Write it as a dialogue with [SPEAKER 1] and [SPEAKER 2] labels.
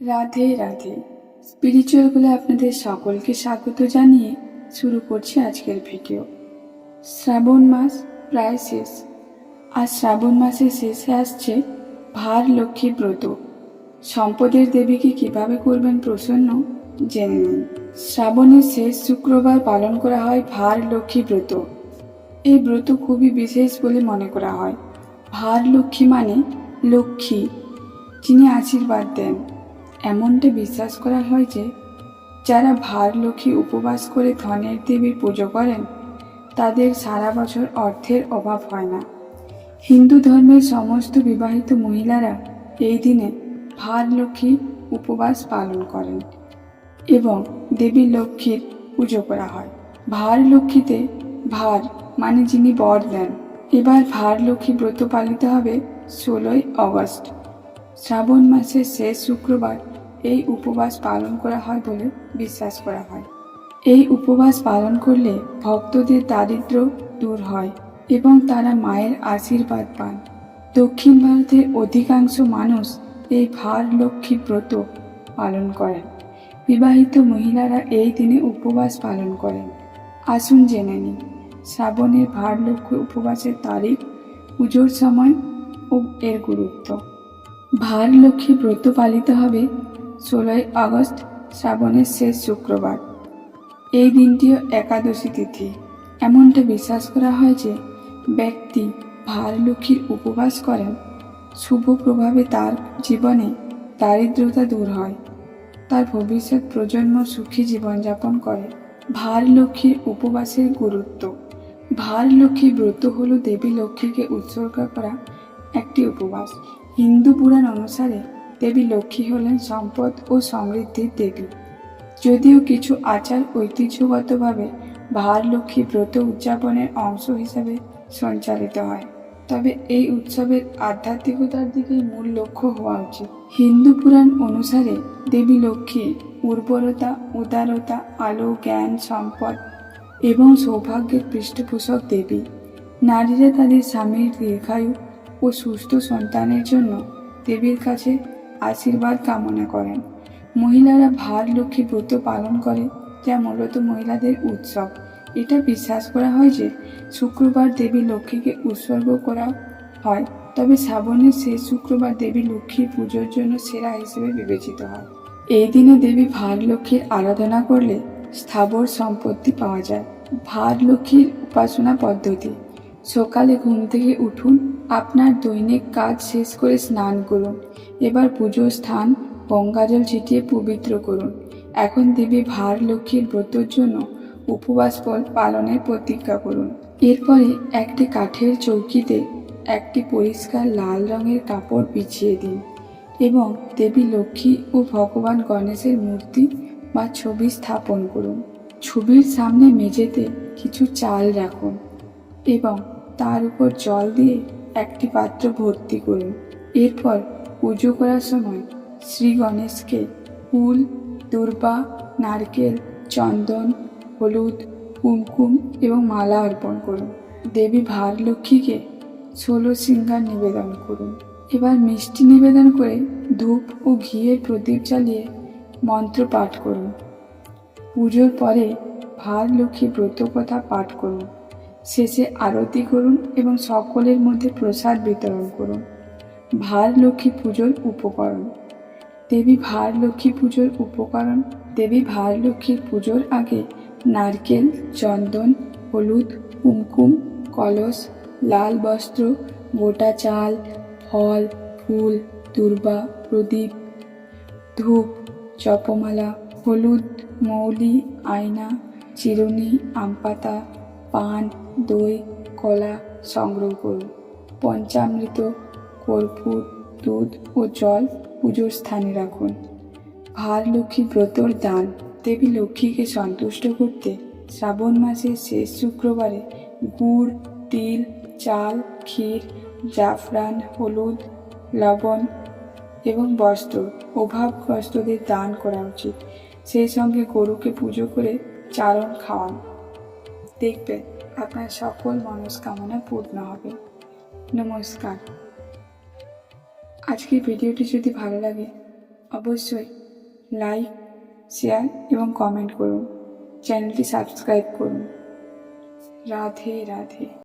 [SPEAKER 1] Radhe Radhe. Spiritual বলে আপনাদের সকলকে স্বাগত জানিয়ে শুরু করছি আজকের ভিডিও শ্রাবণ মাস প্রায় শেষ। আর শ্রাবণ মাসের শেষে আসছে ভার লক্ষ্মী ব্রত। সম্পদের দেবীকে কীভাবে করবেন প্রসন্ন জেনে নিন। শ্রাবণের শেষ শুক্রবার পালন করা হয় ভার লক্ষ্মী ব্রত। এই ব্রত খুবই বিশেষ বলে মনে করা হয়। ভার লক্ষ্মী মানে লক্ষ্মী, যিনি আশীর্বাদ দেন। এমনটা বিশ্বাস করা হয় যে, যারা ভার লক্ষ্মী উপবাস করে ধনের দেবীর পুজো করেন, তাদের সারা বছর অর্থের অভাব হয় না। হিন্দু ধর্মের সমস্ত বিবাহিত মহিলারা এই দিনে ভার লক্ষ্মী উপবাস পালন করেন এবং দেবী লক্ষ্মীর পুজো করা হয়। ভার লক্ষ্মীতে ভার মানে যিনি বর দেন। এবার ভার লক্ষ্মী ব্রত পালিত হবে ষোলোই অগস্ট। শ্রাবণ মাসের শেষ শুক্রবার এই উপবাস পালন করা হয় বলে বিশ্বাস করা হয়। এই উপবাস পালন করলে ভক্তদের দারিদ্র দূর হয় এবং তারা মায়ের আশীর্বাদ পান। দক্ষিণ ভারতের অধিকাংশ মানুষ এই ভার লক্ষ্মী ব্রত পালন করেন। বিবাহিত মহিলারা এই দিনে উপবাস পালন করেন। আসুন জেনে নিন শ্রাবণের ভার লক্ষ্মী উপবাসের তারিখ, পুজোর সময় ও এর গুরুত্ব। ভার লক্ষ্মী ব্রত পালিত হবে ষোলোই আগস্ট, শ্রাবণের শেষ শুক্রবার। এই দিনটিও একাদশী তিথি। এমনটা বিশ্বাস করা হয় যে ব্যক্তি ভার লক্ষ্মীর উপবাস করেন, শুভ প্রভাবে তার জীবনে দারিদ্রতা দূর হয়। তার ভবিষ্যৎ প্রজন্ম সুখী জীবনযাপন করে। ভার লক্ষ্মীর উপবাসের গুরুত্ব। ভার লক্ষ্মী ব্রত হল দেবী লক্ষ্মীকে উৎসর্গ করা একটি উপবাস। হিন্দু পুরাণ অনুসারে দেবী লক্ষ্মী হলেন সম্পদ ও সমৃদ্ধির দেবী। যদিও কিছু আচার ঐতিহ্যগতভাবে ভার লক্ষ্মী ব্রত উদযাপনের অংশ হিসাবে সঞ্চালিত হয়, তবে এই উৎসবের আধ্যাত্মিকতার দিকে মূল লক্ষ্য হওয়া উচিত। হিন্দু পুরাণ অনুসারে দেবী লক্ষ্মী উর্বরতা, উদারতা, আলো, জ্ঞান, সম্পদ এবং সৌভাগ্যের পৃষ্ঠপোষক দেবী। নারীরা তাদের স্বামীর দীর্ঘায়ু ও সুস্থ সন্তানের জন্য দেবীর কাছে আশীর্বাদ কামনা করেন। মহিলারা ভার লক্ষ্মী ব্রত পালন করে, যা মূলত মহিলাদের উৎসব। এটা বিশ্বাস করা হয় যে, শুক্রবার দেবী লক্ষ্মীকে উৎসর্গ করা হয়, তবে শ্রাবণের শেষ শুক্রবার দেবী লক্ষ্মীর পুজোর জন্য সেরা হিসেবে বিবেচিত হয়। এই দিনে দেবী ভার লক্ষ্মীর আরাধনা করলে স্থাবর সম্পত্তি পাওয়া যায়। ভার লক্ষ্মীর উপাসনা পদ্ধতি। সকালে ঘুম থেকে উঠুন আপনার দৈনিক কাজ শেষ করে স্নান করুন। এবার পুজোর স্থান গঙ্গাজল ছিটিয়ে পবিত্র করুন। এখন দেবী ভার লক্ষ্মীর ব্রতর জন্য উপবাস পালনের প্রতিজ্ঞা করুন। এরপরে একটি কাঠের চৌকিতে একটি পরিষ্কার লাল রঙের কাপড় বিছিয়ে দিন এবং দেবী লক্ষ্মী ও ভগবান গণেশের মূর্তি বা ছবি স্থাপন করুন। ছবির সামনে মেঝেতে কিছু চাল রাখুন এবং তার উপর জল দিয়ে একটি পাত্র ভর্তি করুন। এরপর পুজো করার সময় শ্রী গণেশকে ফুল, দুর্বা, নারকেল, চন্দন, হলুদ, কুমকুম এবং মালা অর্পণ করুন। দেবী ভার লক্ষ্মীকে ষোলো সিঙ্গার নিবেদন করুন। এবার মিষ্টি নিবেদন করে ধূপ ও ঘিয়ের প্রদীপ জ্বালিয়ে মন্ত্র পাঠ করুন। পুজোর পরে ভার লক্ষ্মী ব্রত কথা পাঠ করুন। শেষে আরতি করুন এবং সকলের মধ্যে প্রসাদ বিতরণ করুন। ভার লক্ষ্মী পুজোর উপকরণ। দেবী ভার লক্ষ্মী পুজোর উপকরণ। দেবী ভার লক্ষ্মীর পুজোর আগে নারকেল, চন্দন, হলুদ, কুমকুম, কলস, লাল বস্ত্র, গোটা চাল, ফল, ফুল, দুর্বা, প্রদীপ, ধূপ জপমালা হলুদ, মৌলি, আয়না, চিরুনি, আমপাতা পান, দই, কলা সংগ্রহ করুন। পঞ্চামৃত, কর্পূর, দুধ ও জল পুজোর স্থানে রাখুন। ভার লক্ষ্মী ব্রতর দান। দেবী লক্ষ্মীকে সন্তুষ্ট করতে শ্রাবণ মাসের শেষ শুক্রবারে গুড়, তিল, চাল, ক্ষীর, জাফরান, হলুদ, লবণ এবং বস্ত্র অভাবগ্রস্তদের দান করা উচিত। সেই সঙ্গে গরুকে পুজো করে চারণ খাওয়ান। দেখবেন আপনার সকল মনস্কামনা পূর্ণ হবে। নমস্কার। আজকের ভিডিওটি যদি ভালো লাগে, অবশ্যই লাইক, শেয়ার এবং কমেন্ট করুন। চ্যানেলটি সাবস্ক্রাইব করুন। রাধে রাধে।